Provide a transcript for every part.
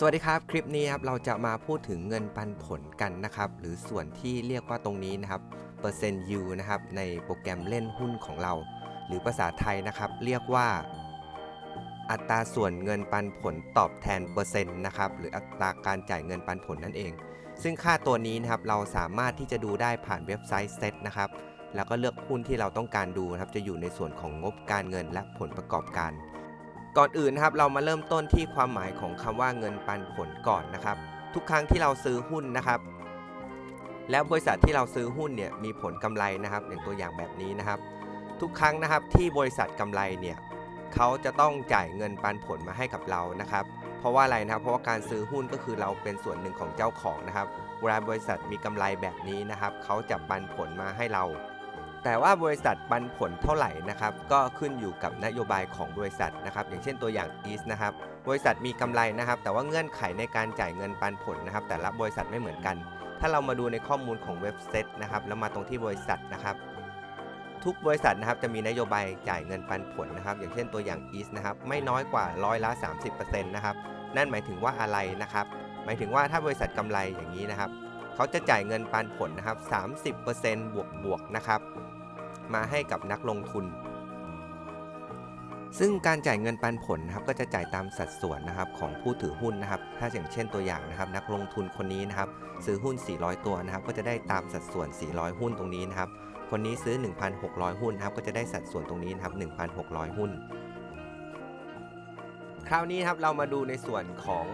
สวัสดีครับ คลิปนี้ครับเราจะมาพูดถึงเงินปันผลกันนะครับ หรือส่วนที่เรียกว่าตรงนี้นะครับเปอร์เซ็นต์ยูนะครับในโปรแกรมเล่นหุ้นของเรา หรือภาษาไทยนะครับเรียกว่า อัตราส่วนเงินปันผลตอบแทนเปอร์เซ็นต์นะครับหรืออัตราการจ่ายเงินปันผลนั่นเอง ซึ่งค่าตัวนี้นะครับเราสามารถที่จะดูได้ผ่านเว็บไซต์เซตนะครับแล้วก็เลือกหุ้นที่เราต้องการดูนะครับจะอยู่ในส่วนของงบการเงินและผลประกอบการ ก่อนอื่นนะครับเรามาเริ่มต้นที่ความหมายของคำว่าเงินปันผลก่อนนะครับ ทุกครั้งที่เราซื้อหุ้นนะครับ แล้วบริษัทที่เราซื้อหุ้นเนี่ยมีผลกำไรนะครับ อย่างตัวอย่างแบบนี้นะครับ ทุกครั้งนะครับที่บริษัทกำไรเนี่ยเขาจะต้องจ่ายเงินปันผลมาให้กับเรานะครับ เพราะว่าอะไรนะครับ เพราะว่าการซื้อหุ้นก็คือเราเป็นส่วนหนึ่งของเจ้าของนะครับเวลาบริษัทมีกำไรแบบนี้นะครับเขาจะปันผลมาให้เรา แต่ว่าบริษัทปันผลเท่าไหร่นะครับก็ขึ้นอยู่กับนโยบายของบริษัทนะครับอย่างเช่นตัวอย่าง East นะครับบริษัทมีกำไรนะครับ แต่ว่าเงื่อนไขในการจ่ายเงินปันผลนะครับ แต่ละบริษัทไม่เหมือนกัน ถ้าเรามาดูในข้อมูลของเว็บเซ็ตนะครับแล้วมาตรงที่บริษัทนะครับทุกบริษัทนะครับจะมีนโยบายจ่ายเงินปันผลนะครับ อย่างเช่นตัวอย่าง East นะครับไม่น้อยกว่าร้อยละ 30%นะครับนั่นหมายถึงว่าอะไรนะครับ หมายถึงว่าถ้าบริษัทกำไรอย่างนี้นะครับ เขาจะจ่ายเงินปันผลนะครับ 30%บวกบวกนะครับ มาให้กับนักลงทุน ซึ่งการจ่ายเงินปันผลนะครับก็จะจ่ายตามสัดส่วนนะครับของผู้ถือหุ้นนะครับ ถ้าอย่างเช่นตัวอย่างนะครับ นักลงทุนคนนี้นะครับ ซื้อหุ้น 400 ตัวนะครับ ก็จะได้ตามสัดส่วน 400 หุ้นตรงนี้นะครับ คนนี้ซื้อ 1,600 หุ้นนะครับ ก็จะได้สัดส่วนตรงนี้นะครับ 1,600 หุ้น คราวนี้ครับเรามาดูในส่วนของ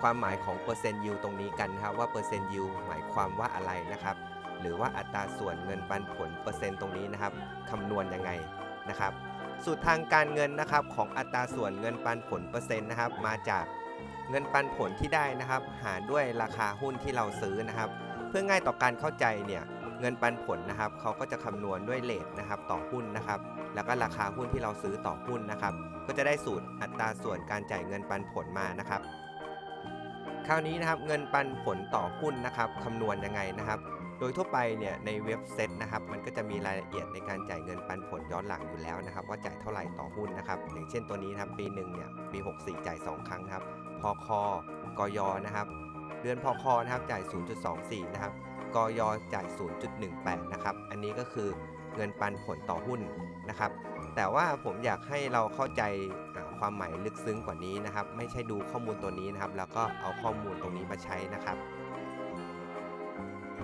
ความหมายของเปอร์เซ็นต์ยิวตรงนี้กันนะครับว่าเปอร์เซ็นต์ยิวหมายความว่าอะไรนะครับ หรือว่าอัตราส่วนเงินปันผลเปอร์เซ็นต์ตรงนี้นะครับคำนวณยังไงนะครับ สูตรทางการเงินนะครับของอัตราส่วนเงินปันผลเปอร์เซ็นต์นะครับ มาจากเงินปันผลที่ได้นะครับ หารด้วยราคาหุ้นที่เราซื้อนะครับ เพื่อง่ายต่อการเข้าใจเนี่ยเงินปันผลนะครับเขาก็จะคำนวณด้วยเลทนะครับต่อหุ้นนะครับ แล้วก็ราคาหุ้นที่เราซื้อต่อหุ้นนะครับ ก็จะได้สูตรอัตราส่วนการจ่ายเงินปันผลมานะครับ คราวนี้นะครับเงินปันผลต่อหุ้นนะครับคำนวณยังไงนะครับ โดยทั่วไปเนี่ยในเว็บเซ็ตนะครับมันก็จะมีรายละเอียดในการจ่ายเงินปันผลย้อนหลังอยู่แล้วนะครับว่าจ่ายเท่าไหร่ต่อหุ้นนะครับอย่างเช่นตัวนี้นะครับปีหนึ่งเนี่ยปี 64 จ่าย 2 ครั้งนะครับพคกยนะครับเดือนพคนะครับจ่าย 0.24 นะครับกยจ่าย 0.18 นะครับอันนี้ก็คือเงินปันผลต่อหุ้นนะครับแต่ว่าผมอยากให้เราเข้าใจความหมายลึกซึ้งกว่านี้นะครับ ไม่ใช่ดูข้อมูลตัวนี้นะครับ แล้วก็เอาข้อมูลตรงนี้มาใช้นะครับ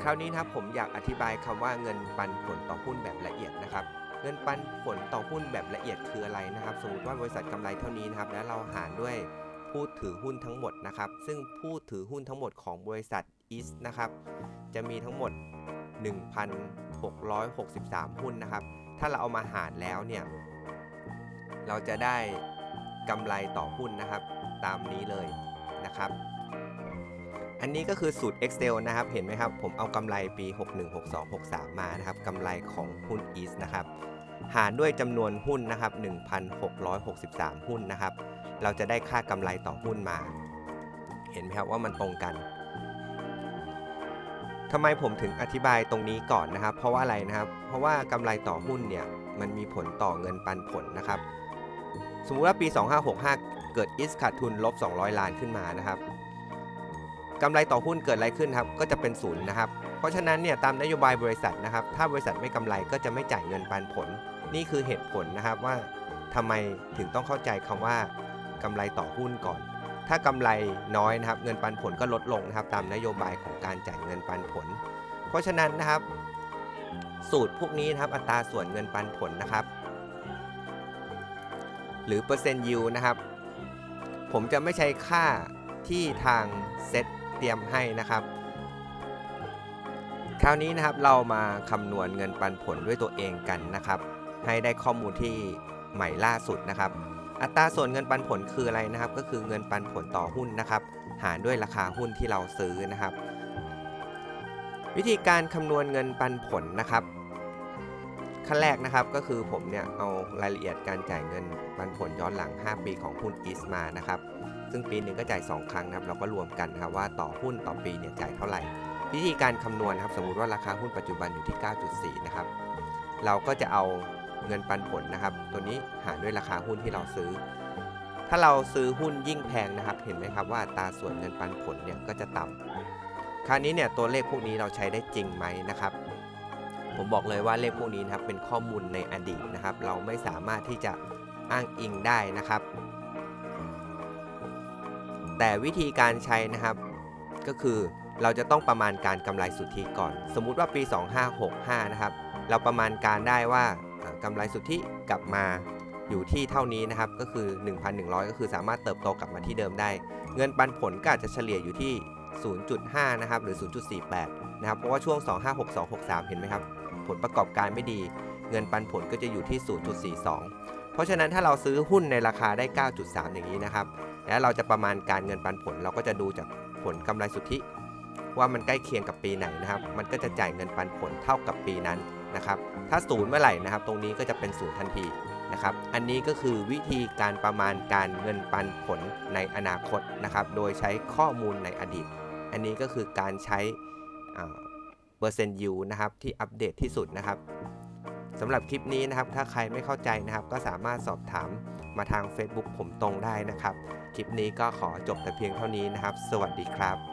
คราวนี้นะครับผมอยากอธิบายคำว่าเงินปันผลต่อหุ้นแบบละเอียดนะครับ เงินปันผลต่อหุ้นแบบละเอียดคืออะไรนะครับ สมมติว่าบริษัทกำไรเท่านี้นะครับ แล้วเราหารด้วยผู้ถือหุ้นทั้งหมดนะครับ ซึ่งผู้ถือหุ้นทั้งหมดของบริษัท e a s t นะครับ จะมีทั้งหมด 1,663 หุ้นนะครับ ถ้าเราเอามาหารแล้วเนี่ย เราจะได้กำไรต่อหุ้นนะครับ ตามนี้เลยนะครับ อันนี้ก็คือสูตร Excel นะครับ เห็นไหมครับ ผมเอากำไรปี 61 62 63 มานะครับกำไรของหุ้น East นะครับ หารด้วยจำนวนหุ้นนะครับ 1,663 หุ้นนะครับ เราจะได้ค่ากำไรต่อหุ้นมา เห็นไหมครับว่ามันตรงกันทำไมผมถึงอธิบายตรงนี้ก่อนนะครับ เพราะว่าอะไรนะครับ เพราะว่ากำไรต่อหุ้นเนี่ยมันมีผลต่อเงินปันผลนะครับ สมมุติว่าปี 2565 เกิดอิสขาดทุนลบ 200 ล้านขึ้นมานะครับ กำไรต่อหุ้นเกิดอะไรขึ้นครับก็จะเป็นศูนย์นะครับ เพราะฉะนั้นเนี่ยตามนโยบายบริษัทนะครับ ถ้าบริษัทไม่กำไรก็จะไม่จ่ายเงินปันผล นี่คือเหตุผลนะครับว่าทำไมถึงต้องเข้าใจคำว่ากำไรต่อหุ้นก่อน ถ้ากำไรน้อยนะครับ เงินปันผลก็ลดลงนะครับ ตามนโยบายของการจ่ายเงินปันผล เพราะฉะนั้นนะครับ สูตรพวกนี้นะครับอัตราส่วนเงินปันผลนะครับ หรือเปอร์เซ็นต์ยิวนะครับ ผมจะไม่ใช้ค่าที่ทางเซต เตรียมให้นะครับ คราวนี้นะครับเรามาคำนวณเงินปันผลด้วยตัวเองกันนะครับ ให้ได้ข้อมูลที่ใหม่ล่าสุดนะครับ อัตราส่วนเงินปันผลคืออะไรนะครับ ก็คือเงินปันผลต่อหุ้นนะครับ หารด้วยราคาหุ้นที่เราซื้อนะครับ วิธีการคำนวณเงินปันผลนะครับขั้นแรกนะครับก็คือผมเนี่ยเอารายละเอียดการจ่ายเงินปันผลย้อนหลัง 5 ปีของหุ้น e a s มานะครับ ซึ่งปีหนึ่งก็จ่าย 2 ครั้งนะครับเราก็รวมกันนะครับว่าต่อหุ้นต่อปีเนี่ยจ่ายเท่าไหร่ วิธีการคำนวณนะครับสมมุติว่าราคาหุ้นปัจจุบันอยู่ที่ 9.4 นะครับ เราก็จะเอาเงินปันผลนะครับ ตัวนี้หารด้วยราคาหุ้นที่เราซื้อ ถ้าเราซื้อหุ้นยิ่งแพงนะครับ เห็นไหมครับว่าตาส่วนเงินปันผลเนี่ยก็จะต่ำคราวนี้เนี่ยตัวเลขพวกนี้เราใช้ได้จริงไหมนะครับผมบอกเลยว่าเลขพวกนี้นะครับเป็นข้อมูลในอดีตนะครับ เราไม่สามารถที่จะอ้างอิงได้นะครับ แต่วิธีการใช้นะครับ ก็คือเราจะต้องประมาณการกำไรสุทธิก่อน สมมุติว่าปี 2565 นะครับ เราประมาณการได้ว่าเอ่อกำไรสุทธิกลับมาอยู่ที่เท่านี้นะครับ ก็คือ 1,100 ก็คือสามารถเติบโตกลับมาที่เดิมได้ เงินปันผลก็อาจจะเฉลี่ยอยู่ที่ 0.5 นะครับ หรือ 0.48 นะครับ เพราะว่าช่วง 256263 เห็นไหมครับ ผลประกอบการไม่ดี เงินปันผลก็จะอยู่ที่ 0.42 เพราะฉะนั้นถ้าเราซื้อหุ้นในราคาได้ 9.3 อย่างนี้นะครับ แล้วเราจะประมาณการเงินปันผล เราก็จะดูจากผลกำไรสุทธิ ว่ามันใกล้เคียงกับปีไหนนะครับ มันก็จะจ่ายเงินปันผลเท่ากับปีนั้นนะครับ ถ้าศูนย์เมื่อไหร่นะครับ ตรงนี้ก็จะเป็นศูนย์ทันทีนะครับ อันนี้ก็คือวิธีการประมาณการเงินปันผลในอนาคตนะครับ โดยใช้ข้อมูลในอดีต อันนี้ก็คือการใช้เปอร์เซ็นต์ยูนะครับที่อัปเดตที่สุดนะครับ สำหรับคลิปนี้นะครับ ถ้าใครไม่เข้าใจนะครับ ก็สามารถสอบถามมาทาง Facebook ผมตรงได้นะครับ คลิปนี้ก็ขอจบแต่เพียงเท่านี้นะครับ สวัสดีครับ